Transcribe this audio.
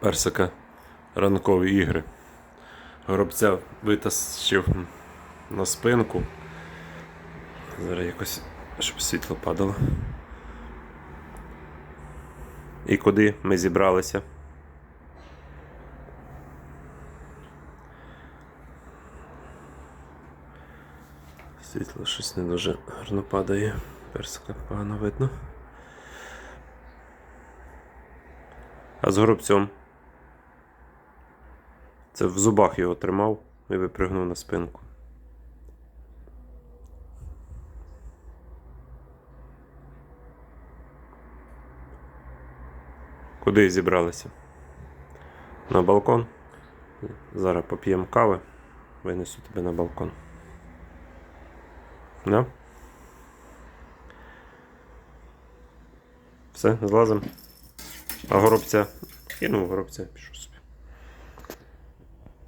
персика ранкові ігри. Горобця витащив на спинку. Зараз якось, щоб світло падало. І куди ми зібралися? Світло щось не дуже гарно падає. Персика погано видно. А з горобцем. Це в зубах його тримав і випригнув на спинку. Куди зібралися? На балкон. Зараз поп'ємо кави, винесу тебе на балкон. Да? Все, злазимо. А горобця? Кинув горобця, пішов собі.